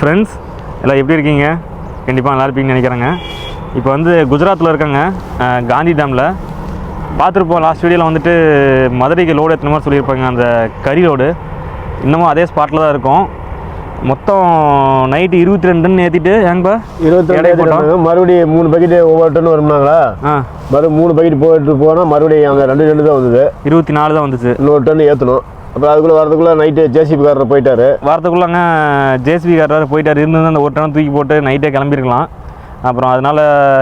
Friends எல்லாம் எப்படி இருக்கீங்க? கண்டிப்பாக நல்லா இருப்பீங்கன்னு நினைக்கிறேங்க. இப்போ வந்து குஜராத்தில் இருக்காங்க. காந்தி டேமில். பார்த்துருப்போம் லாஸ்ட் வீடியோவில் வந்துட்டு மதுரைக்கு லோடு எத்தனை மாதிரி சொல்லியிருப்பாங்க. அந்த கறி லோடு இன்னமும் அதே ஸ்பாட்டில் தான் இருக்கும். மொத்தம் நைட்டு இருபத்தி ரெண்டுன்னு ஏற்றிட்டு ஏங்கப்பா இருபத்தி. ரெண்டு மறுபடியும் மூணு பக்கெட் ஒவ்வொரு டன் வரும்னாங்களா? ஆ. மறு மூணு பக்கெட் போயிட்டு போனால் மறுபடியும் அந்த ரெண்டு ரெண்டு தான் வந்தது. இருபத்தி நாலு தான் வந்துச்சு. இன்னொரு டன் ஏற்றணும் அப்புறம் அதுக்குள்ளே வரதுக்குள்ளே நைட்டு ஜேசிபி காரர் போயிட்டாரு. வாரத்துக்குள்ளங்க ஜேசிபி காரர் போயிட்டார். இருந்து அந்த ஒரு டன் தூக்கி போட்டு நைட்டே கிளம்பிருக்கலாம். அப்புறம் அதனால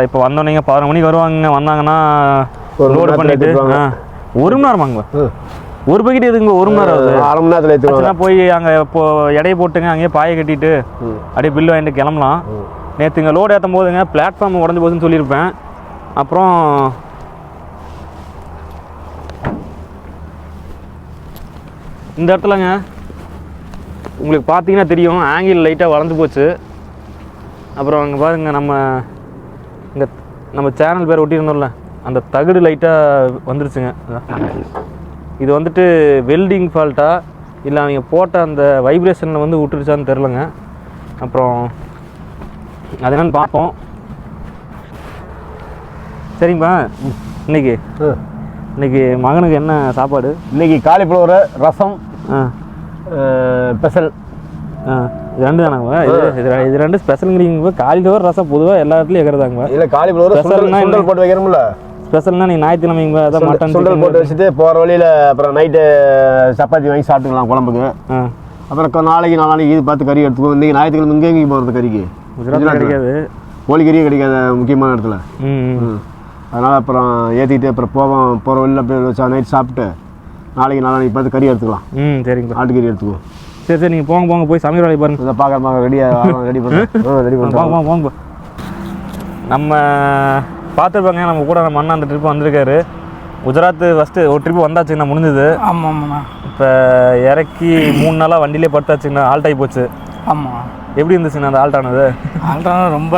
இப்போ வந்தோடனே பதினொரு மணிக்கு வருவாங்க வந்தாங்கன்னா லோடு பண்ணிட்டு ஒரு மணி நேரமாங்க ம். ஒரு பக்கெட் எதுங்க ஒரு மணி நேரம் அரை மணி நேரத்தில் ஆச்சுன்னா போய் அங்கே இப்போ எடையை போட்டுங்க அங்கேயே பாயை கட்டிட்டு. அப்படியே பில்லு வாங்கிட்டு கிளம்பலாம். நேற்றுங்க லோடு ஏற்றும் போதுங்க பிளாட்ஃபார்ம் உடஞ்சி போகுதுன்னு சொல்லியிருப்பேன். அப்புறம் இந்த இடத்துலங்க உங்களுக்கு பார்த்தீங்கன்னா தெரியும் ஆங்கிள் லைட்டாக வளர்ந்து போச்சு. அப்புறம் அங்கே பாருங்க நம்ம இந்த நம்ம சேனல் பேர் ஒட்டியிருந்தோம்ல அந்த தகடு லைட்டாக வந்துருச்சுங்க. இது வந்துட்டு வெல்டிங் ஃபால்ட்டா இல்லை அவங்க போட்ட அந்த வைப்ரேஷனில் வந்து விட்டுருச்சான்னு தெரிலங்க அப்புறம் அது என்னன்னு பார்ப்போம். சரிங்கப்பா இன்னைக்கு இன்னைக்கு மகனுக்கு என்ன சாப்பாடு? இன்னைக்கு காலிஃப்ளவர் ரசம் ஸ்பெஷல் இது ரெண்டு தானாங்க இது இது ரெண்டு ஸ்பெஷலுங்கிறீங்க காலிஃப்ளவர் ரசம் பொதுவாக எல்லா இடத்துலையும் இருக்கிறதாங்க இல்லை காலிஃப்ளவர் ஸ்பெஷல்னா சுண்டல் போட்டு வைக்கிறோம்ல ஸ்பெஷல்னா நீங்கள் ஞாயிற்றுக்கிழமைங்க அதான் மட்டன் சுண்டல். போட்டு வச்சுட்டு போகிற வழியில் அப்புறம் நைட்டு சப்பாத்தி வாங்கி சாப்பிட்டுக்கலாம் குழம்புக்கு. அப்புறம் நாளைக்கு நாளைக்கு இது பார்த்து கறி எடுத்துக்குவோம். இன்றைக்கி ஞாயிற்றுக்கிழமை இங்கே எங்கேயும் போகிறது கறிக்கு கிடைக்காது. கோழிக்கறியே கிடைக்காத முக்கியமான இடத்துல. ம். அதனால் அப்புறம் ஏற்றிட்டு அப்புறம் போவோம். போகிற வழியில் அப்படியே நைட் சாப்பிட்டு நாளைக்கு நாளைக்கு பார்த்து கறி எடுத்துக்கலாம். ம் சரிங்கப்பா ஆட்டுக்கறி எடுத்துக்குவோம். சரி சரி நீங்கள் போங்க போங்க போய் சமையல் வேலையை பாருங்க. இதை பார்க்க பார்க்க ரெடியாக ரெடி பண்ணுறோம் ரெடி பண்ணுறோம் போங்க போங்க நம்ம பார்த்துருப்பாங்க நம்ம கூட நம்ம அண்ணா அந்த ட்ரிப் வந்திருக்காரு. குஜராத் ஃபஸ்ட்டு ஒரு ட்ரிப் வந்தாச்சுங்கண்ணா முடிஞ்சது. ஆமாம் ஆமாண்ணா இப்போ இறக்கி மூணு நாளாக வண்டியிலே படுத்தாச்சுங்கண்ணா ஆல்ட் ஆகி போச்சு. ஆமாம் எப்படி இருந்துச்சுண்ணா அந்த ஆல்ட் ஆனது? ஆல்ரெடி ரொம்ப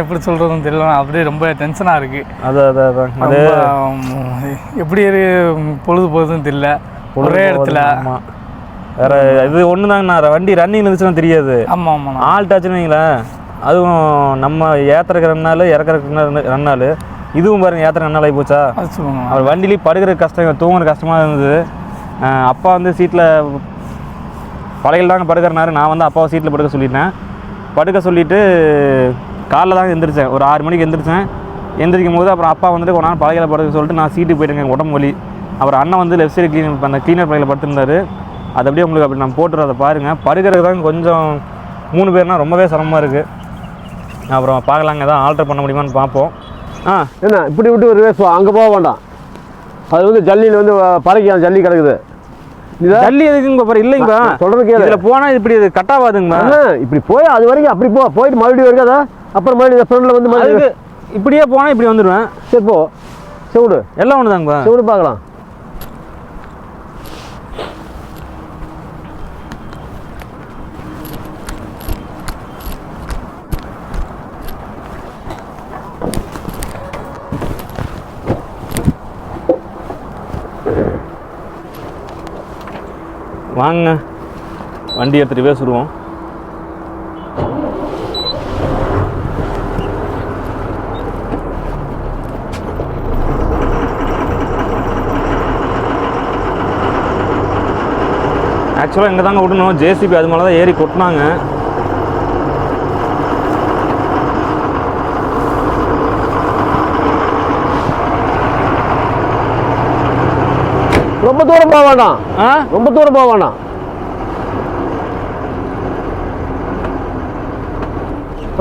எப்படி சொல்கிறதுன்னு தெரியல. அப்படியே ரொம்ப டென்ஷனாக இருக்குது அது அது அதான் அது எப்படி பொழுது போகுதுன்னு தெரியல. ஒரே இடத்துல. ஆமாம் வேற இது ஒன்று தாங்கண்ணா வண்டி ரன்னிங் இருந்துச்சுன்னா தெரியாது. ஆமாம் ஆமாண்ணா ஆல்ட் ஆச்சுன்னு வைங்களேன். அதுவும் நம்ம ஏற்றுறக்கு ரெண்டு நாள் இறக்குறக்கு ரெண்டு நாள் இதுவும் பாருங்க ஏற்றுற ரெண்டு நாள் ஆகி போச்சா அவர் வண்டிலேயே படுக்கிற கஷ்டம் தூங்குற கஷ்டமாக இருந்தது. அப்பா வந்து சீட்டில் பழையில் தாங்க படுக்கிறனாரு நான் வந்து அப்பாவை சீட்டில் படுக்க சொல்லிட்டேன் படுக்க சொல்லிவிட்டு காலைல தாங்க எந்திரிச்சேன். ஒரு ஆறு மணிக்கு எந்திரிச்சேன். எந்திரிக்கும் போது அப்புறம் அப்பா வந்துட்டு ஒரு நாள் பழகையில் படுக்க சொல்லிட்டு நான் சீட்டுக்கு போயிட்டேங்க உடம்பு வலி. அப்புறம் அண்ணன் வந்து லெஃப்ட் சைடு க்ளீன் அந்த க்ளீனர் பழையில் படுத்திருந்தாரு. அது அப்படியே உங்களுக்கு அப்படி நான் போட்டுறோம் பாருங்கள் படுக்கிறது தான் கொஞ்சம் மூணு பேர்னால் ரொம்பவே சிரமமாக இருக்குது அப்புறம் பார்க்கலாங்க எதாவது ஆல்டர் பண்ண முடியுமான்னு பார்ப்போம். ஆ. என்ன இப்படி விட்டு ஒரு வேசுவோம் அங்கே போக வேண்டாம். அது வந்து ஜல்லியில் வந்து பறக்கலாம் ஜல்லி கிடக்குது. ஜல்லி எதுக்குங்க பாரு இல்லைங்கப்பா. சொல்கிறது கேளு. இதுல போனா இப்படி இது கட் ஆகாதுங்கப்பா. ஆ, இப்படி போய் அது வரைக்கும் அப்படி போ போயிட்டு மறுபடியும் வரைக்கும் அப்புறம் மறுபடியும் ஃப்ரெண்டில் வந்து மறுபடியும் இப்படியே போனா இப்படி வந்துடுவேன் சரி போ. செவிடு. எல்லாம் ஒண்ணுதாங்கப்பா. செவிடு பார்க்கலாம். வாங்க. வண்டி எடுத்துகிட்டு பேசுருவோம் ஆக்சுவலாக இங்கே தாங்க விடணும். ஜேசிபி அது மேலே தான் ஏறி கொட்டினாங்க. ரொம்ப தூரம் போக வேண்டாம் ரொம்ப தூரம் போக வேண்டாம்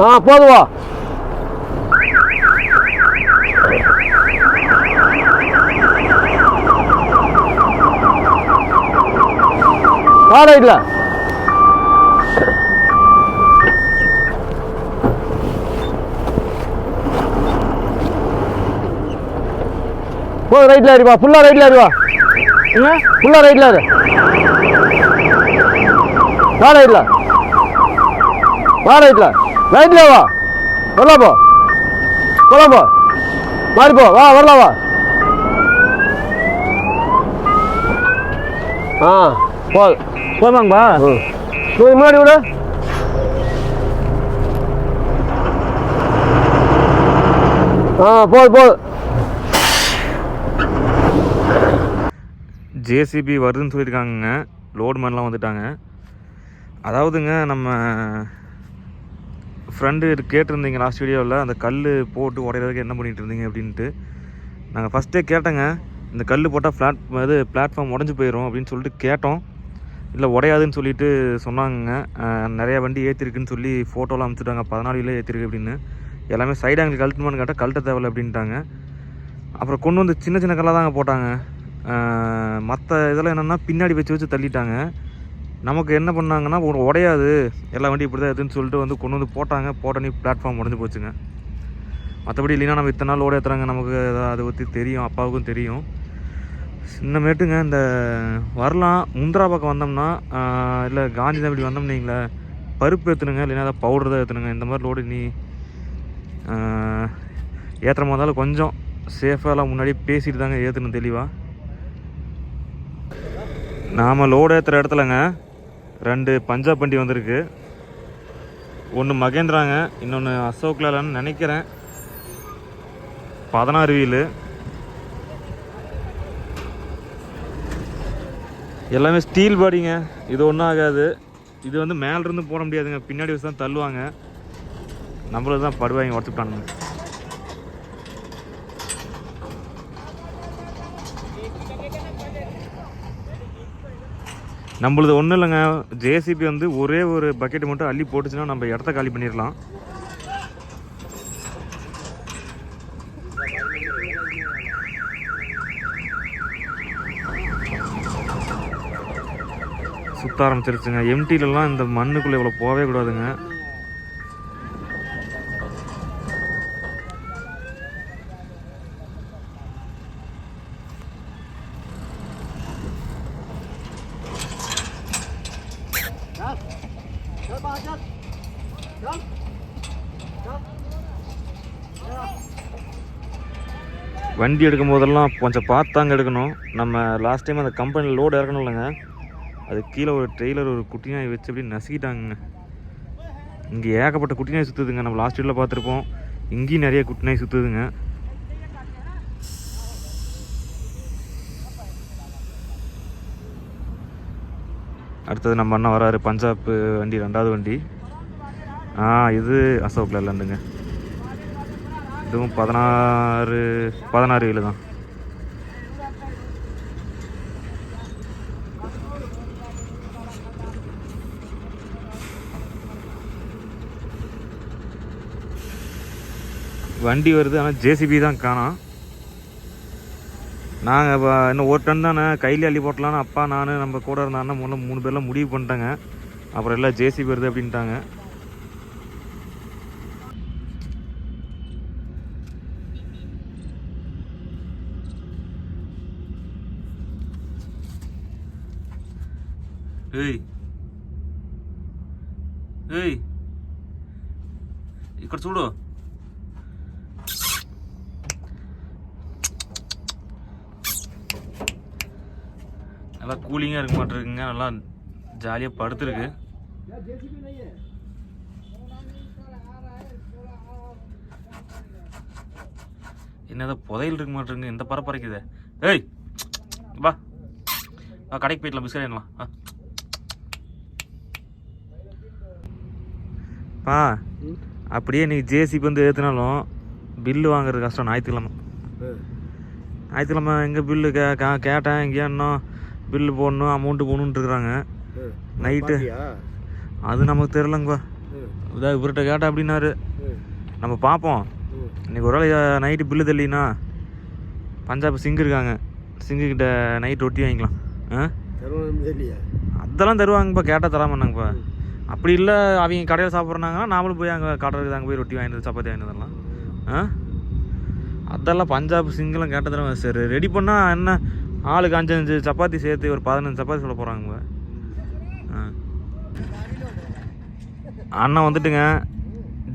ஆ போதுவா ஆ ரைட்ல. போதும் ரைட்ல அறிவா ஃபுல்லாக ரைட்ல அறிவா என்ன ஃபுல்லாக ரைட்டில் இரு. வா ரைட்டில் வா ரைட்டில் ரைட்டில் வா. வரலாம் போ. வரலாம் போ. மாறி போ. வா வரலாம் வா. ஆ. போ போமாங்கப்பா ம் முன்னாடி விட. ஆ போது போது ஜேசிபி வருதுன்னு சொல்லியிருக்காங்கங்க. லோடு மேன்லாம் வந்துட்டாங்க. அதாவதுங்க நம்ம ஃப்ரெண்டு கேட்டிருந்தீங்க லாஸ்ட் வீடியோவில் அந்த கல் போட்டு உடையிறதுக்கு என்ன பண்ணிகிட்டு இருந்தீங்க அப்படின்ட்டு. நாங்கள் ஃபஸ்ட்டே கேட்டோங்க. இந்த கல் போட்டால் ஃப்ளாட் இது பிளாட்ஃபார்ம் உடஞ்சி போயிடும் அப்படின்னு சொல்லிட்டு கேட்டோம். இல்லை உடையாதுன்னு சொல்லிட்டு சொன்னாங்க நிறையா வண்டி ஏற்றிருக்குன்னு சொல்லி ஃபோட்டோலாம் அனுப்பிச்சுட்டாங்க பதினாலு கிலோ ஏற்றிருக்கு அப்படின்னு. எல்லாமே சைடு ஆங்கிள் கழட்டுமான்னு கேட்டால் கழட்ட தேவையில்ல அப்படின்ட்டாங்க. அப்புறம் கொண்டு வந்து சின்ன சின்ன கல்லாக தாங்க போட்டாங்க. மற்ற இதெல்லாம் என்னென்னா பின்னாடி வச்சு வச்சு தள்ளிட்டாங்க. நமக்கு என்ன பண்ணாங்கன்னா ஒரு உடையாது. எல்லா வண்டியும் இப்படி தான் எதுன்னு சொல்லிட்டு வந்து கொண்டு வந்து போட்டாங்க. போட்டோன்னே பிளாட்ஃபார்ம் உடஞ்சி போச்சுங்க. மற்றபடி இல்லைன்னா நம்ம இத்தனை நாள் ஓட ஏற்றுறாங்க நமக்கு அதை- அதை பற்றி தெரியும். அப்பாவுக்கும் தெரியும். சின்னமேட்டுங்க இந்த வரலாம். முந்திரா பக்கம் வந்தோம்னா இல்லை காந்தி தான் இப்படி வந்தோம்னு பருப்பு ஏற்றுனுங்க இல்லைன்னா அதை பவுடர் தான் ஏற்றுனுங்க இந்த மாதிரி லோடு நீ ஏற்றுற மாதிரி இருந்தாலும் கொஞ்சம் சேஃபாலாம் முன்னாடி பேசிட்டு தாங்க ஏற்றணும் தெளிவாக நாம் லோடு ஏற்றுற இடத்துலங்க ரெண்டு பஞ்சாப் வண்டி வந்திருக்கு. ஒன்று மகேந்திராங்க இன்னொன்று அசோக் லேலன்னு நினைக்கிறேன். பதினாறு வீலு. எல்லாமே ஸ்டீல் பாடிங்க இது ஒன்றும் ஆகாது. இது வந்து மேலேருந்து போட முடியாதுங்க. பின்னாடி வச்சு தான் தள்ளுவாங்க. நம்மளது தான் படுவாங்க உடச்சுட்டானுங்க நம்மளது ஒன்றும் இல்லைங்க. ஜேசிபி வந்து ஒரே ஒரு பக்கெட் மட்டும் அள்ளி போட்டுச்சுன்னா நம்ம இடத்த காலி பண்ணிடலாம். சுத்த ஆரம்பிச்சிருச்சுங்க. எம்டிலலாம் இந்த மண்ணுக்குள்ளே இவ்வளோ போகவே கூடாதுங்க. வண்டி எடுக்கும் போதெல்லாம் கொஞ்சம் பார்த்தாங்க எடுக்கணும். நம்ம லாஸ்ட் டைம் அந்த கம்பெனியில் லோடு இறக்கணும் இல்லைங்க அது கீழே ஒரு ட்ரெய்லர் ஒரு குட்டி நாய் வச்சு அப்படியே நசுக்கிட்டாங்க இங்கே ஏகப்பட்ட குட்டி நாய் சுற்றுதுங்க நம்ம லாஸ்ட் வீட்டில் பார்த்துருப்போம். இங்கேயும் நிறைய குட்டி நாய் சுற்றுதுங்க அடுத்தது நம்ம அண்ணன் வராரு. பஞ்சாப் வண்டி ரெண்டாவது வண்டி. ஆ இது அசோக் லேலண்டுங்க. இதுவும் பதினாறு பதினாறு வீலு தான். வண்டி வருது ஆனால் ஜேசிபி தான் காணோம் நாங்கள் இப்போ இன்னும் ஒரு டன் தானே கையில் அள்ளி போட்டலான்னு அப்பா நான் நம்ம கூட இருந்த அண்ணன் மூணு மூணு பேர்லாம் முடிவு பண்ணிட்டாங்க. அப்புறம் எல்லாம் ஜேசிபி வருது அப்படின்ட்டாங்க. ఏయ్ ఏయ్ ఇక్కడ చూడు நல்லா கூலிங்காக இருக்க மாட்டிருக்குங்க நல்லா ஜாலியாக படுத்துருக்கு என்னதான் புதையல் இருக்க மாட்டிருங்க இந்த பரப்பரைக்குது ஏய் வா வா கடைக்கு போயிடலாம் பிஸ்கட் வாங்கலாம் வா பா அப்படியே நீ ஜேசிபி வந்து ஏற்றுனாலும் பில்லு வாங்குறது கஷ்டம். ஞாயிற்றுக்கிழமை. ஞாயிற்றுக்கிழமை எங்கே பில்லு கே கே- கேட்டேன் இங்கே இன்னும் பில்லு போடணும் அமௌண்ட்டு போடணுன்ட்டு இருக்கிறாங்க. நைட்டு அது நமக்கு தெரிலங்கப்பா இதாக இவர்கிட்ட கேட்டேன் அப்படின்னாரு. நம்ம பார்ப்போம். இன்னைக்கு ஒரு வேளை நைட்டு பில்லு தள்ளினா பஞ்சாப் சிங்கு இருக்காங்க. சிங்கு கிட்ட நைட் ரொட்டி வாங்கிக்கலாம். ஆ? அதெல்லாம் தருவாங்கப்பா. கேட்டால் தராமன்னாங்கப்பா அப்படி இல்லை அவங்க கடையில் சாப்பிட்றாங்கன்னா நாமளும் போய் அங்கே கடலுக்கு அங்கே போய் ரொட்டி வாங்கிட்டு சப்பாத்தி வாங்கிட்டு வரலாம் ஆ? அதெல்லாம் பஞ்சாப் சிங்கிளும் கேட்டதெல்லாம் சரி ரெடி பண்ணால் என்ன ஆளுக்கு அஞ்சு அஞ்சு சப்பாத்தி சேர்த்து ஒரு பதினஞ்சு சப்பாத்தி சொல்ல போகிறாங்க ஆ. அண்ணன் வந்துட்டுங்க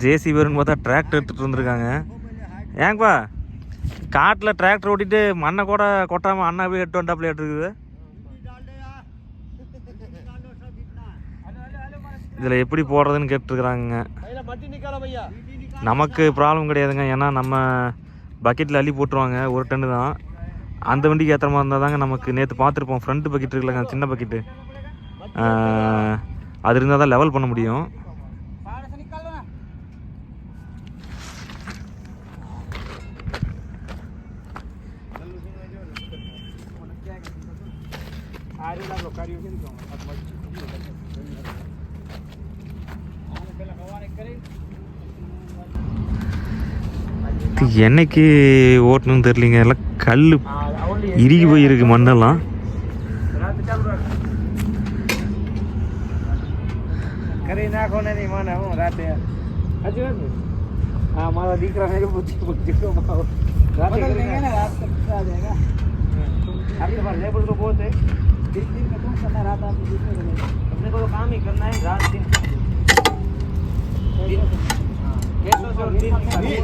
ஜேசி பேருன்னு பார்த்தா டிராக்டர் எடுத்துகிட்டு வந்திருக்காங்க. ஏங்கப்பா காட்டில் டிராக்டர் ஓட்டிட்டு மண்ணை கூட கொட்டாமல் அண்ணா போய் எட்டு வண்டாப்பில் இருக்குது? இதில் எப்படி போடுறதுன்னு கேட்டுருக்குறாங்க. நமக்கு ப்ராப்ளம் கிடையாதுங்க. ஏன்னா நம்ம பக்கெட்டில் அள்ளி போட்டுருவாங்க. ஒரு டன்னு தான். அந்த வண்டிக்கு ஏற்ற மாதிரி இருந்தால் தாங்க நமக்கு நேற்று பார்த்துருப்போம். ஃப்ரண்ட் பக்கெட் இருக்குல்லங்க சின்ன பக்கெட்டு அது இருந்தால் தான் லெவல் பண்ண முடியும். என்னைக்கு ஓட்டணும்னு தெரியலிங்க? எல்லாம் கல் இறுகி போயிருக்கு மண்ணெல்லாம். अपने को तो काम ही करना है रात दिन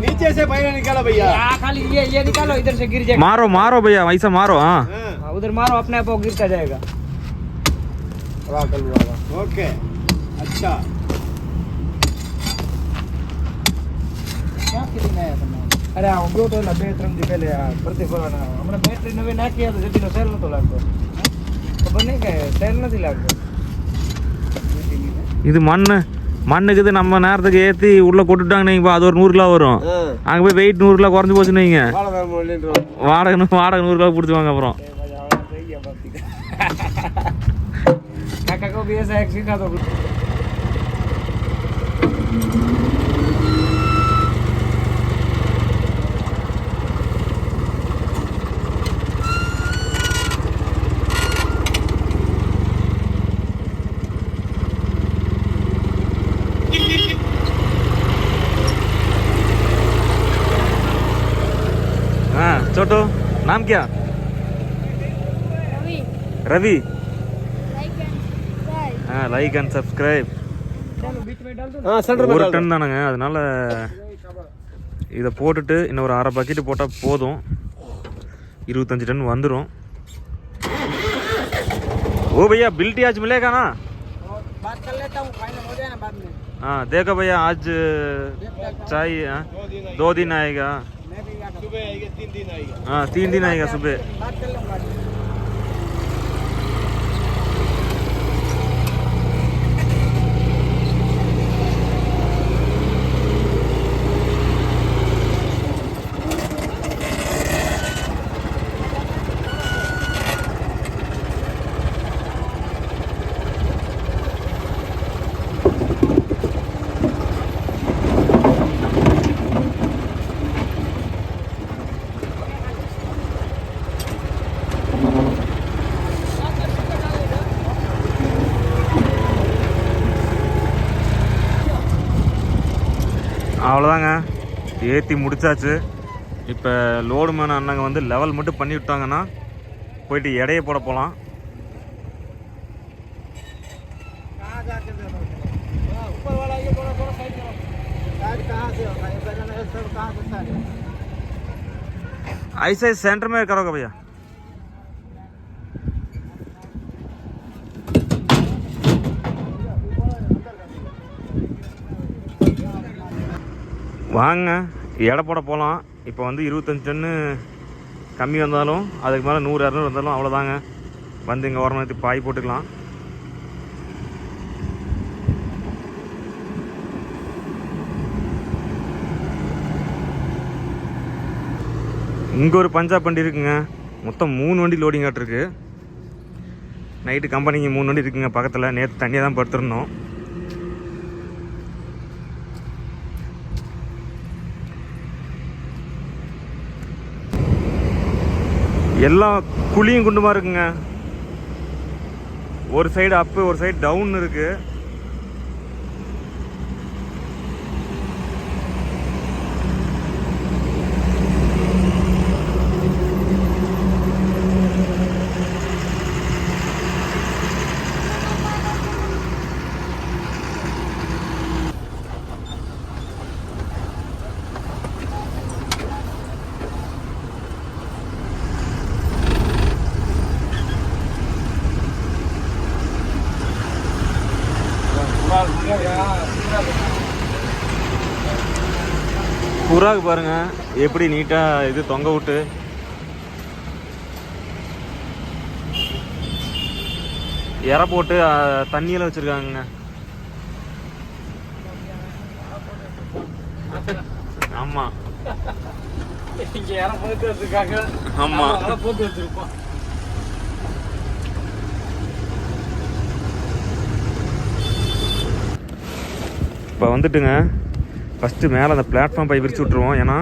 नीचे से पैर निकालो भैया खाली ये ये निकालो इधर से गिर जाएगा மாறோ மாறோ பையா வயசா மாறோ ஆ हाँ, उधर मारो अपने आप वो गिरता जाएगा ओके अच्छा ક્યાં ફિલિંગ આયા તમને અરે આ ઉભો તો બે ત્રણ દી પહેલે આ પ્રતિભા હમણાં બેટરી નવી નાખી તો જેટીનો સેલ નતો લાગતો ખબર નહીં કે સેલ નથી લાગતો இது மண் மண்ணுக்குது நம்ம நேரத்துக்கு ஏற்றி உள்ளே கொட்டுட்டாங்கன்னு வைங்க, அது ஒரு நூறு கிலோ வரும். அங்கே போய் வெயிட் நூறு கிலோ குறைஞ்சி போச்சுன்னு வைங்க. வாடகை வாடகை நூறு கிலோ பிடிச்சுவாங்க அப்புறம். કાકા छोटो नाम क्या Ravi Ravi like and subscribe हाँ லைக் அண்ட் சப்ஸ்கிரைப் चलो बीच में डाल दो हाँ सेंटर में ஒரு डाल दो। டன் தானுங்க அதனால இதை போட்டுட்டு இன்னும் ஒரு அரை பக்கெட்டு போட்டால் போதும் இருபத்தஞ்சு டன் வந்துடும் ओ भैया बिल्टी आज मिलेगा ना और बात कर लेता हूँ फाइनल हो जाए ना बाद में हाँ देखो भैया आज चाहिए हाँ? दो दिन आएगा मैं भी आता हूँ। सुबह आएगा तीन दिन आएगा। हाँ तीन दिन आएगा सुबह। ஏற்றி முடிச்சாச்சு இப்போ லோடு மேன அண்ணங்க வந்து லெவல் மட்டும் பண்ணி விட்டாங்கன்னா போயிட்டு எடையை போட போகலாம் कहाँ जाके दे दो? हाँ, வாங்க எடை போட போகலாம் இப்போ வந்து இருபத்தஞ்சி டன்னு கம்மி வந்தாலும் அதுக்கு மேலே நூறு இரநூறு வந்தாலும் அவ்வளோதாங்க வந்து இங்கே ஓரமாக பாய் போட்டுக்கலாம். இங்கே ஒரு பஞ்சாப் வண்டி இருக்குங்க. மொத்தம் மூணு வண்டி லோடிங் ஆட்டிருக்கு நைட்டு கம்பெனிக்கு மூணு வண்டி இருக்குங்க பக்கத்தில். நேற்று தண்ணியாக தான் படுத்துருந்தோம். எல்லாம் குழியும் குண்டுமா இருக்குங்க. ஒரு சைடு அப்பு ஒரு சைடு டவுன் இருக்கு. புறாக்கு பாருங்க. எப்படி நீட்டாக இது தொங்க விட்டு. இற போட்டு அஹ், தண்ணியில வச்சிருக்காங்க ஆமா. இங்க யாரும் போட்டு வச்சிருக்காங்க. ஆமா. அதெல்லாம் போட்டு வச்சிருப்போம். இப்போ வந்துட்டுங்க. ஃபஸ்ட்டு மேலே அந்த பிளாட்ஃபார்ம் பை விரிச்சு விட்ருவோம் ஏன்னா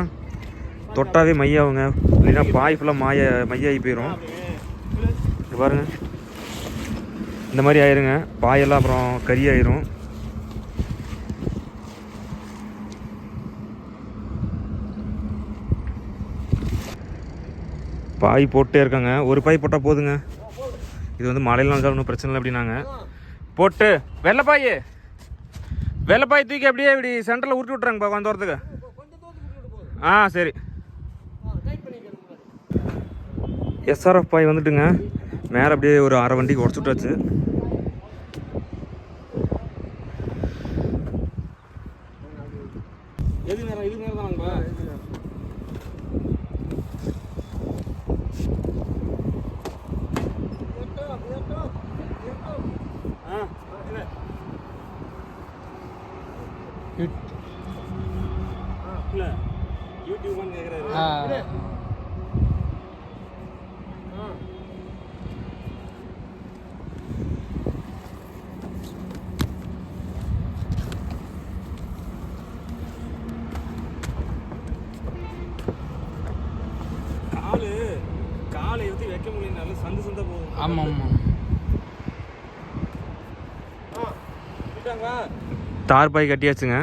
தொட்டாவே மையாகுங்க இல்லைன்னா பாய் ஃபுல்லாக மாய மையாகி போயிடும் பாருங்க. இந்த மாதிரி ஆயிருங்க. பாயெல்லாம் அப்புறம் கறி ஆயிரும். பாய் போட்டே இருக்காங்க. ஒரு பாய் போட்டால் போதுங்க. இது வந்து மழையெல்லாம் இருந்தாலும் ஒன்றும் பிரச்சனை இல்லை அப்படின்னாங்க. போட்டு வெள்ளைப்பாய் வெள்ளப்பாய் தூக்கி அப்படியே இப்படி சென்டரில் உருட்டி விட்றாங்கப்பா கொஞ்சம் தூரத்துக்கு ஆ சரி. எஸ்ஆர்எஃப் பாய் வந்துட்டுங்க. மேலே அப்படியே ஒரு அரை வண்டிக்கு உடச்சுட்டாச்சு விட்டாச்சு எது நேரம் இது நேரம் தானாங்கப்பா ஆ இல்லை இல்லை யூடியூப்னு கேட்குறாரு காலு காலை எடுத்து வைக்க முடியல சந்து ஆமாம் ஆமாம் தார் பாய் கட்டியாச்சுங்க.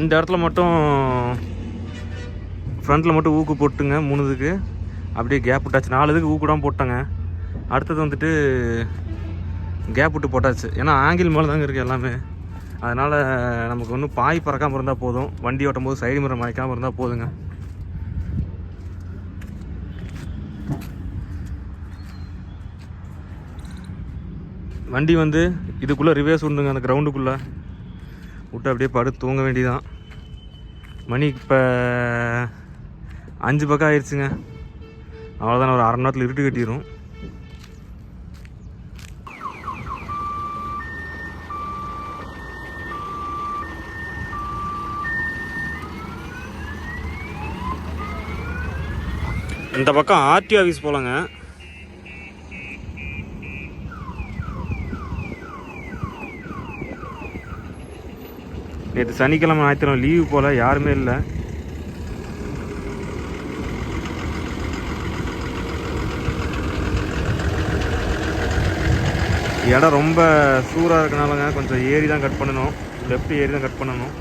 இந்த இடத்துல மட்டும் ஃப்ரண்ட்டில் மட்டும் ஊக்கு போட்டுங்க மூணுதுக்கு. அப்படியே கேப் விட்டாச்சு. நாலு இதுக்கு ஊக்கு தான் போட்டாங்க. அடுத்தது வந்துட்டு கேப் விட்டு போட்டாச்சு. ஏன்னா ஆங்கிள் மேலே தாங்க இருக்குது எல்லாமே. அதனால் நமக்கு ஒன்றும் பாய் பறக்காமல் இருந்தால் போதும். வண்டி ஓட்டும் போது சைடு மிரம் மறைக்காமல் இருந்தால் போதுங்க. வண்டி வந்து இதுக்குள்ளே ரிவேர்ஸ் உண்டுங்க அந்த கிரவுண்டுக்குள்ளே விட்டு அப்படியே படுத்து தூங்க வேண்டியதான் மணி இப்போ அஞ்சு பக்கம் ஆயிடுச்சுங்க அவ்வளோதான் ஒரு அரை மணி நேரத்தில் இருட்டு கட்டிடும் இந்த பக்கம் ஆர்டி ஆஃபீஸ் போகலாங்க நேற்று சனிக்கிழமை ஞாயிற்றுக்கிழமை லீவு போல் யாருமே இல்லை. இடம் ரொம்ப சூறாக இருக்கனாலங்க கொஞ்சம் ஏறி தான் கட் பண்ணணும். லெஃப்ட் ஏறி தான் கட் பண்ணணும்.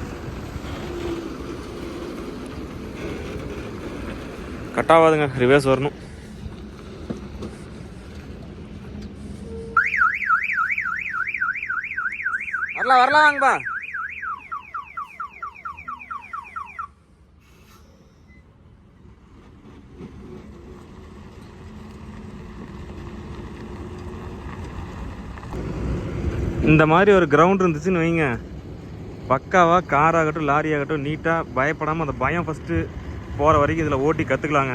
கட் ஆகாதுங்க ரிவர்ஸ் வரணும். வரலாம் வரலாம் வாங்கப்பா. இந்த மாதிரி ஒரு கிரவுண்ட் இருந்துச்சுன்னு வைங்க. பக்காவாக கார் ஆகட்டும் லாரி ஆகட்டும் நீட்டாக பயப்படாமல் அந்த பயம் ஃபஸ்ட்டு போகிற வரைக்கும் இதில் ஓட்டி கற்றுக்கலாங்க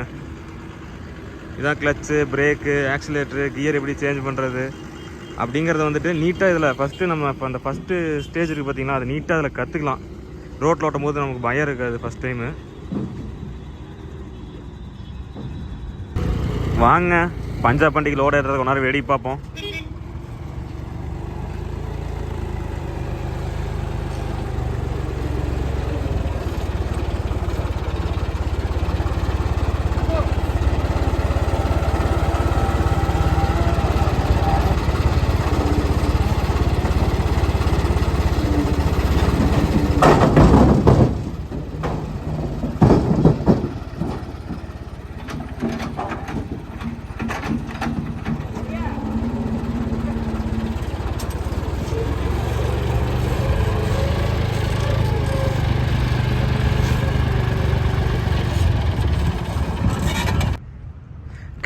இதான் கிளச்சு பிரேக்கு ஆக்சிலேட்ரு கியர் எப்படி சேஞ்ச் பண்ணுறது அப்படிங்கிறத வந்துட்டு நீட்டாக இதில் ஃபஸ்ட்டு நம்ம இப்போ அந்த ஃபஸ்ட்டு ஸ்டேஜ் இருக்குது பார்த்திங்கன்னா அது நீட்டாக அதில் கற்றுக்கலாம் ரோட்டில் ஓட்டும் போது நமக்கு பயம் இருக்காது ஃபஸ்ட் டைமு வாங்க பஞ்சாப் பண்டிகை லோடு ஏற்றுறது கொஞ்ச வேடி வெடி பார்ப்போம்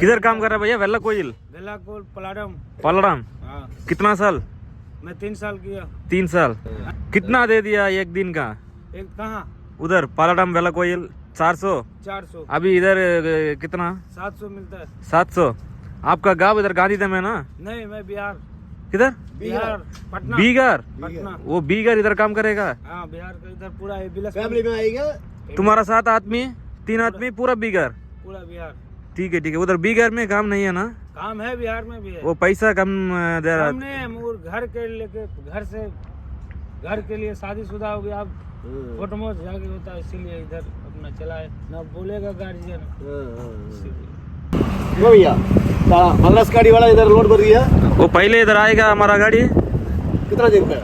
किधर काम कर रहा है भैया? वेल्ला कोयल बेलाकोल पलाडम। पलड़ाम? हाँ। कितना साल? मैं तीन साल किया। तीन साल। कितना दे दिया एक दिन का? एक कहाँ? उधर पालाडम वेला कोयल चार सौ? चार सौ। अभी इधर कितना? सात सौ मिलता है। सात सौ। आपका गाँव इधर गांधीधाम है ना? नहीं मैं बिहार। किधर? बिहार पटना। बीगर? पटना। वो बीगर इधर काम करेगा? हाँ बिहार का इधर पूरा फैमिली में आएगा। तुम्हारा सात आदमी तीन आदमी पूरा बीगर? पूरा बिहार। ठीक है ठीक है। उधर बीगर में काम नहीं है ना? काम है बिहार में भी है। वो पैसा कम दे रहा हमने घर के लेके घर से घर के लिए शादीशुदा हो गया अब फ़ोटो जाके होता है इसीलिए इधर अपना चला है ना बोलेगा गार्जियन वो भैया ता- गाड़ी वाला इधर लोड भर दिया वो पहले इधर आएगा हमारा गाड़ी। कितना दिन का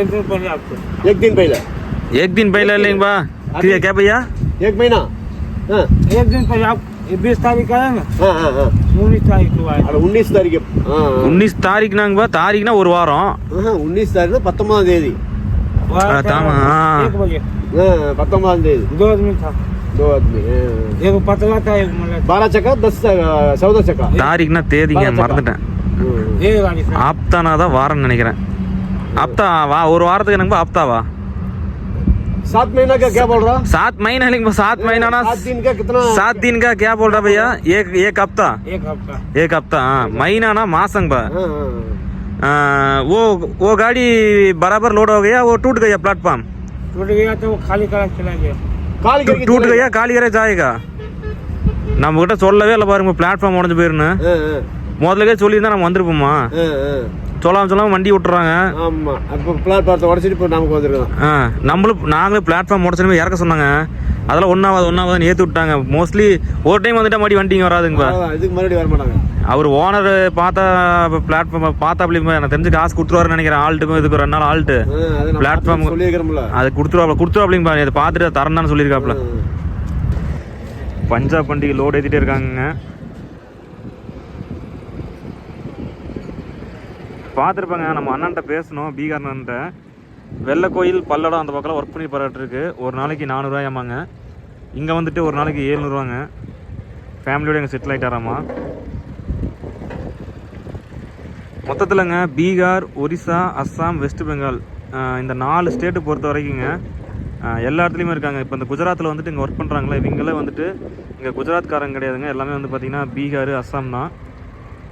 एक दिन पहले आपको। एक दिन पहले। एक दिन पहले लेंगे ठीक है क्या भैया? एक महीना? हाँ एक दिन पहले आप बीस तारीख का है ना हाँ हाँ हाँ उन्नीस तारीख को आए அட உன்னிஸ் தாரிக்கு ஆ उन्नीस तारीख नांगबा तारीखना ஒரு வாரம் ஆஹா, உன்னிஸ் தாரிக்கு பத்தொன்பதாம் தேதி वहाँ हाँ, क्या तामा, हुआ? हाँ। एक बजे ஆ, பத்தொன்பதாம் தேதி दो आदमी था दो आदमी हाँ। एक पतला था एक मला था बारह चक्का दस चक्का, चौदह चक्का தாரிக்னா தேதிங்க பாரச்சக்கா. மறந்துட்டேன் हम्म। एक गाड़ी था ஆப்தானா தான் வாரம்னு நினைக்கிறேன் ஆப்தா வா ஒரு வாரத்துக்கு எனக்கு ஆப்தாவா सात महीना का क्या बोल रहा सात महीना लेंगे सात महीना ना सात दिन का कितना सात दिन का क्या बोल रहा भैया एक एक हफ्ता एक हफ्ता एक हफ्ता हाँ महीना ना मासंग बा हाँ, हाँ, आ, वो वो गाड़ी बराबर लोड हो गया वो टूट गया प्लेटफॉर्म टूट गया तो वो खाली करा चला गया காலி கறிக்கு टूट चले- गया காலி करे जाएगा நம்ம கிட்ட சொல்லவே இல்லை பாருங்க பிளாட்ஃபார்ம் உடஞ்சு போயிருன்னு ஆ, ஆ, முதல்லவே சொல்லியிருந்தா நம்ம வந்திருப்போமா ஆ, ஆ. சொல்லாம சொல்லாம வண்டி விட்டுறாங்க ஆமா. அப்போ பிளாட்பாரத்தை உடச்சிட்டு இப்போ நமக்கு வந்திருக்கோம் ஆ நம்மளும் நாங்களும் பிளாட்ஃபார்ம் உடச்சுமே இறக்க சொன்னாங்க. அதெல்லாம் ஒன்றாவது ஒன்றாவது ஏற்றி விட்டாங்க. மோஸ்ட்லி ஒரு டைம் வந்துட்டா மறுபடி வண்டிங்க வராதுங்கப்பா. அவ்வளவுதான், இதுக்கு மறுபடியும் வர மாட்டாங்க. அவர் ஓனர் பார்த்தா பிளாட்ஃபார்ம் பார்த்தா அப்படி எனக்கு தெரிஞ்சு காசு கொடுத்துருவாருன்னு நினைக்கிறேன். ஆல்ட்டுக்கும் இதுக்கு ரெண்டு நாள் ஆல்ட்டு ஆ, அது அது கொடுத்துருவாப்ல கொடுத்துருவாப்லிங்க இதை பார்த்துட்டு தரேன்னு சொல்லியிருக்காப்ல. பஞ்சாப் வண்டிக்கு லோடு ஏற்றிட்டே இருக்காங்க பார்த்துருப்பாங்க நம்ம அண்ணன்ட்ட பேசணும் பீகார் அண்ணன்ட்ட வெள்ளை கோயில் பல்லடம் அந்த பக்கம் ஒர்க் பண்ணி போராட்டிருக்கு. ஒரு நாளைக்கு நானூறுரூவாயாமாங்க இங்கே வந்துட்டு ஒரு நாளைக்கு ஏழ்நூறுவாங்க. ஃபேமிலியோடு எங்கள் செட்டில் ஆகிட்டாராமா மொத்தத்தில்ங்க பீகார் ஒரிசா அஸ்ஸாம் வெஸ்ட் பெங்கால். இந்த நாலு ஸ்டேட்டு பொறுத்த வரைக்குங்க எல்லா இடத்துலையுமே இருக்காங்க. இப்போ இந்த குஜராத்தில் வந்துட்டு இங்கே ஒர்க் பண்ணுறாங்களே இவங்களே வந்துட்டு இங்கே குஜராத்காரங்க கிடையாதுங்க. எல்லாமே வந்து பார்த்திங்கன்னா பீகார் அஸ்ஸாம் தான்.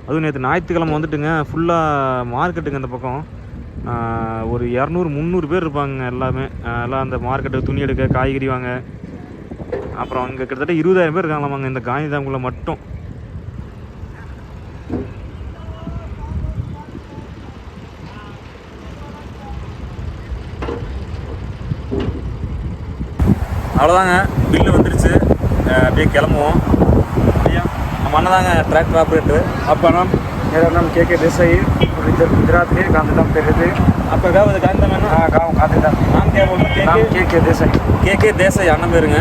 அதுவும் நேற்று ஞாயிற்றுக்கிழமை வந்துட்டுங்க ஃபுல்லாக மார்க்கெட்டுங்க இந்த பக்கம். ஒரு இரநூறு முந்நூறு பேர் இருப்பாங்க எல்லாமே. எல்லாம் அந்த மார்க்கெட்டுக்கு துணி எடுக்க காய்கறி வாங்க. அப்புறம் அங்கே கிட்டத்தட்ட இருபதாயிரம் பேர் இருக்காங்களாமாங்க இந்த காந்திதாம்குள்ளே மட்டும். அவ்வளோதாங்க பில்லு வந்துருச்சு. அப்படியே கிளம்புவோம். நம்ம அண்ணன் தாங்க டிராக்டர் ஆப்ரேட்டர் आपका नाम मेरा नाम के के देसाई और इधर गुजरात के गांधीधाम पे रहते हैं। அப்போ गाँव இது காந்தி தானே हाँ गाँव गांधीधाम नाम क्या बोल रहे नाम के के देसाई கே கே தேசாய் அண்ணன் பேருங்க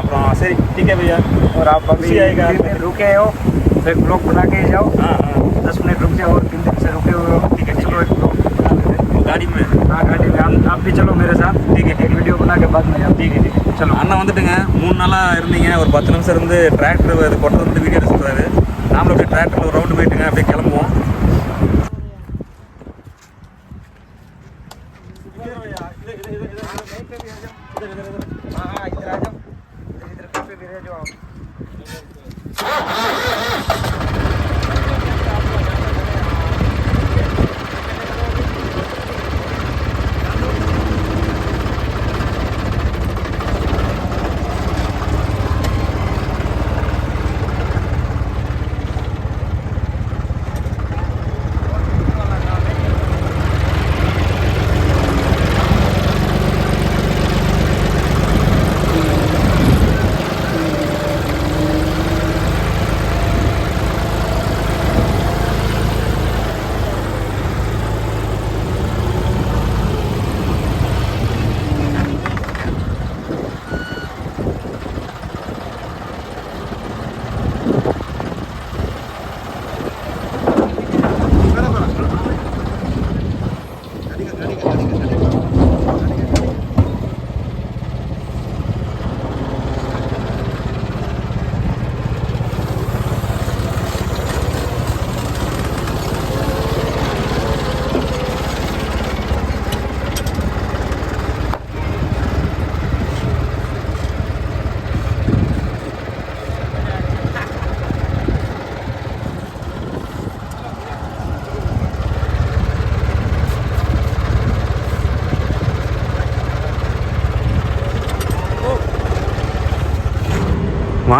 அப்புறம் சரி டிகே भैया और आप अभी खुशी आएगा तीन दिन रुके हो तो एक ब्लॉग बना के जाओ हाँ हाँ दस मिनट रुक जाओ और तीन दिन से रुके हुए हो ठीक है चलो एक ब्लॉग बना लेते हैं। गाड़ी में हाँ गाड़ी में आप, आप भी चलो मेरे साथ ठीक है एक वीडियो बना के बाद में जाओ ठीक है ठीक है चलो அண்ணன் வந்துட்டுங்க மூணு நாளாக இருந்தீங்க ஒரு பத்து நிமிஷம் இருந்து டிராக்டர் இது கொண்டு வந்து வீடியோ எடுத்து சொல்கிறாரு நாமளும் அப்படியே டிராக்டரில் ஒரு ரவுண்டு போயிட்டுங்க அப்படியே கிளம்புவோம்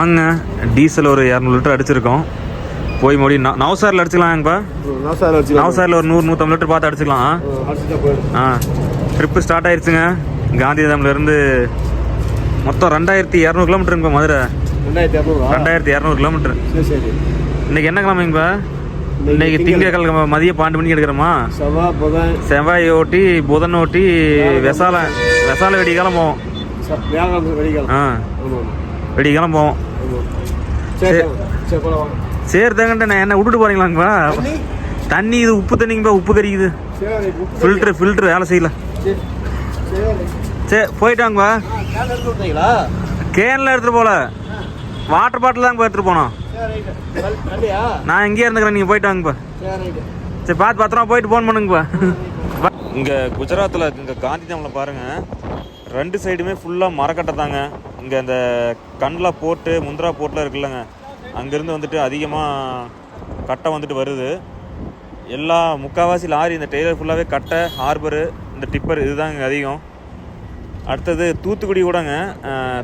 வாங்க. டீசல் ஒரு இரநூறு லிட்டர் அடிச்சிருக்கோம். போய் மறுபடியும் நவ- நவசாரில் அடிச்சுக்கலாம்ப்பா நவசாரில் ஒரு நூறு நூற்றம்பது லிட்டர் பார்த்து அடிச்சுக்கலாம். ஆ ட்ரிப்பு ஸ்டார்ட் ஆயிருச்சுங்க. காந்திதாம்லேருந்து மொத்தம் ரெண்டாயிரத்தி இரநூறு கிலோமீட்டருங்கப்பா மதுரை. ரெண்டாயிரத்தி இரநூறு? கிலோமீட்டர். இன்னைக்கு என்ன கிழமைங்கப்பா? இன்னைக்கு திங்கக்கிழமை மதியம் பன்னெண்டு மணிக்கு எடுக்கிறோமா? செவ்வாய் ஓட்டி புதன் ஓட்டி வெசால வெசால வெடிக்காலம் போவோம். ஆ. வெடிக்காலம் போவோம். ஆமாம் சரி சரி போலாம் வாங்க. சரி தங்கன்ட்டு நான் என்ன விட்டுட்டு போறீங்களாங்கப்பா தண்ணி? இது உப்பு தண்ணிங்கப்பா உப்பு உப்பு ஃபில்ட்ரு ஃபில்ட்ரு வேலை செய்யல. சரி போயிட்டாங்கப்பா கேனில் எடுத்துகிட்டு போகல வாட்டர் பாட்டில் தாங்க எடுத்துகிட்டு போனோம். நான் இங்கேயே இருந்துக்கிறேன் நீங்கள் போயிட்டாங்கப்பா சரி ரைட்டு சரி பார்த்து பத்திரமா போயிட்டு ஃபோன் பண்ணுங்கப்பா இங்கே குஜராத்தில் இங்கே காந்திதாமில் பாருங்கள் ரெண்டு சைடுமே ஃபுல்லாக மரக்கட்டை தாங்க. இங்கே அந்த கண்ணில் போட்டு முந்திரா போர்ட்டில் இருக்குல்லங்க. அங்கேருந்து வந்துட்டு அதிகமாக கட்டை வந்துட்டு வருது. எல்லா முக்கால்வாசி லாரி இந்த டெய்லர் ஃபுல்லாகவே கட்டை ஹார்பரு இந்த டிப்பர் இதுதாங்க இங்கே அதிகம். அடுத்தது தூத்துக்குடி கூடங்க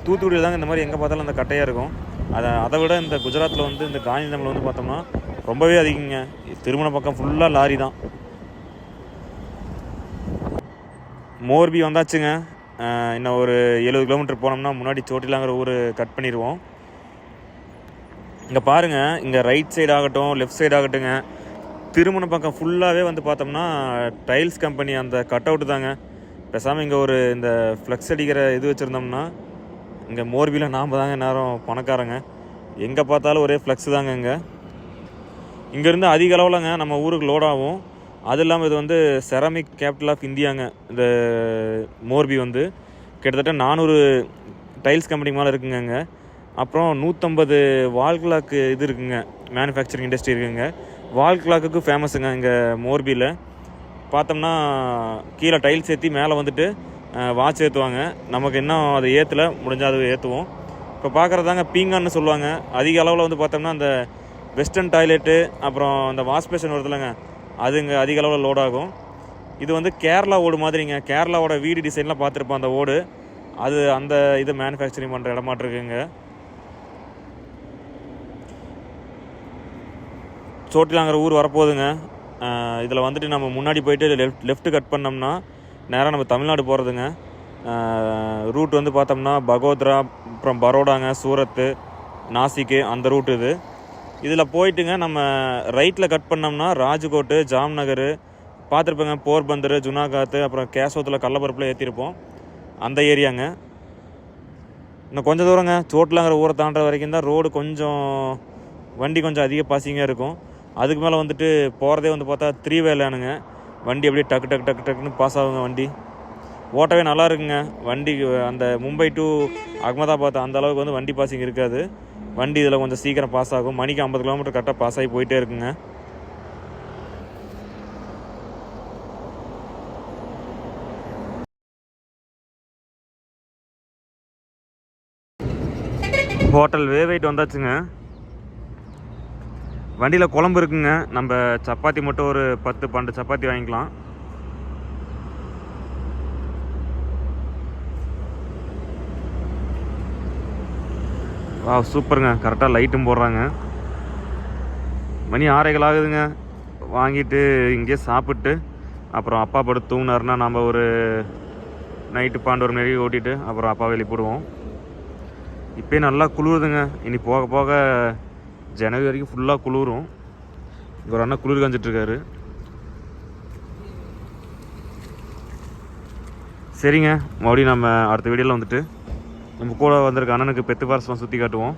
தூத்துக்குடியில் தாங்க இந்த மாதிரி எங்கே பார்த்தாலும் அந்த கட்டையாக இருக்கும். அதை அதை விட இந்த குஜராத்தில் வந்து இந்த காந்திதாமில் வந்து பார்த்தோம்னா ரொம்பவே அதிகங்க. திருமண பக்கம் ஃபுல்லாக லாரி தான். மோர்பி வந்தாச்சுங்க. இன்னும் ஒரு எழுபது கிலோமீட்டர் போனோம்னா முன்னாடி சோட்டிலாங்கிற ஊர் கட் பண்ணிடுவோம். இங்கே பாருங்கள் இங்கே ரைட் சைடு ஆகட்டும் லெஃப்ட் சைடு ஆகட்டுங்க. திருமண பக்கம் ஃபுல்லாகவே வந்து பார்த்தோம்னா டைல்ஸ் கம்பெனி அந்த கட் அவுட்டு தாங்க. பேசாமல் இங்கே ஒரு இந்த ஃப்ளெக்ஸ் அடிக்கிற இது வச்சுருந்தோம்னா இங்கே மோர்பியில் நாம் தாங்க நேரம் பணக்காரங்க. எங்கே பார்த்தாலும் ஒரே ஃப்ளெக்ஸு தாங்க இங்கே. இங்கேருந்து அதிக அளவில்ங்க நம்ம ஊருக்கு லோடாகும் அது இல்லாமல் இது வந்து செராமிக் கேபிட்டல் ஆஃப் இந்தியாங்க இந்த மோர்பி வந்து கிட்டத்தட்ட நானூறு டைல்ஸ் கம்பெனி மேலே இருக்குங்க அப்புறம் நூற்றம்பது வால் கிளாக்கு இது இருக்குங்க. மேனுஃபேக்சரிங் இண்டஸ்ட்ரி இருக்குங்க. வால் கிளாக்குக்கு ஃபேமஸுங்க இங்கே மோர்பியில் பார்த்தோம்னா கீழே டைல்ஸ் ஏற்றி மேலே வந்துட்டு வாட்ச் ஏற்றுவாங்க நமக்கு இன்னும் அதை ஏற்றலை முடிஞ்சால் அது ஏற்றுவோம் இப்போ பார்க்குறதாங்க பீங்கான்னு சொல்லுவாங்க. அதிக அளவில் வந்து பார்த்தோம்னா அந்த வெஸ்டர்ன் டாய்லெட்டு அப்புறம் அந்த வாஷ் பேஷன் வருதுலங்க. அது இங்கே அதிக அளவில் லோட் ஆகும். இது வந்து கேரளா ஓடு மாதிரிங்க. கேரளாவோட வீடு டிசைன்லாம் பார்த்துருப்போம் அந்த ஓடு. அது அந்த இது மேனுஃபேக்சரிங் பண்ணுற இடமாட்டிருக்குங்க. சோட்டிலாங்கிற ஊர் வரப்போகுதுங்க. இதில் வந்துட்டு நம்ம முன்னாடி போயிட்டு லெஃப்ட் லெஃப்ட் கட் பண்ணோம்னா நேராக நம்ம தமிழ்நாடு போகிறதுங்க ரூட் வந்து பார்த்தோம்னா பகோத்ரா அப்புறம் பரோடாங்க சூரத்து நாசிக்கு அந்த ரூட் இது. இதில் போயிட்டுங்க நம்ம ரைட்டில் கட் பண்ணோம்னா ராஜ்கோட்டு ஜாம்நகர் பார்த்துருப்பேங்க போர்பந்தர் ஜுனாகாத்து அப்புறம் கேசவத்தில் கள்ளப்பருப்பில் ஏற்றிருப்போம் அந்த ஏரியாங்க. இன்னும் கொஞ்சம் தூரங்க. சோட்டிலாங்கிற ஊரை தாண்டுற வரைக்கும் தான் ரோடு கொஞ்சம் வண்டி கொஞ்சம் அதிக பாசிங்காக இருக்கும். அதுக்கு மேலே வந்துட்டு போகிறதே வந்து பார்த்தா த்ரீ வேலானுங்க வண்டி அப்படியே டக்கு டக்கு டக்கு டக்குன்னு பாஸ் ஆகுங்க வண்டி. ஓட்டவே நல்லா இருக்குங்க. வண்டி அந்த மும்பை டு அகமதாபாத் அந்த அளவுக்கு வந்து வண்டி பாசிங் இருக்காது. வண்டி இதில் கொஞ்சம் சீக்கிரம் பாஸ் ஆகும். மணிக்கு ஐம்பது கிலோமீட்டர் கரெக்டாக பாஸ் ஆகி போயிட்டே இருக்குங்க. ஹோட்டல் வேவைட் வந்தாச்சுங்க. வண்டியில் குழம்பு இருக்குங்க. நம்ம சப்பாத்தி மட்டும் ஒரு பத்து பன்னெண்டு சப்பாத்தி வாங்கிக்கலாம். வா சூப்பருங்க. கரெக்டாக லைட்டும் போடுறாங்க. மணி ஆரைகள் ஆகுதுங்க. வாங்கிட்டு இங்கேயே சாப்பிட்டு அப்புறம் அப்பா படுத்து தூங்கினாருன்னா நம்ம ஒரு நைட்டு பன்னெண்டு மணி ஓட்டிட்டு அப்புறம் அப்பா வெளியே இப்போயே நல்லா குளிருதுங்க. இனி போக போக ஜனவரி வரைக்கும் ஃபுல்லாக குளிரும். இங்கே ஒரு அண்ணா குளிர் காஞ்சிட்ருக்காரு. சரிங்க. மறுபடியும் நம்ம அடுத்த வீடியோவில் வந்துட்டு நம்ம கூட வந்திருக்க அண்ணனுக்கு பெத்து பாரஸ்லாம் சுற்றி காட்டுவோம்.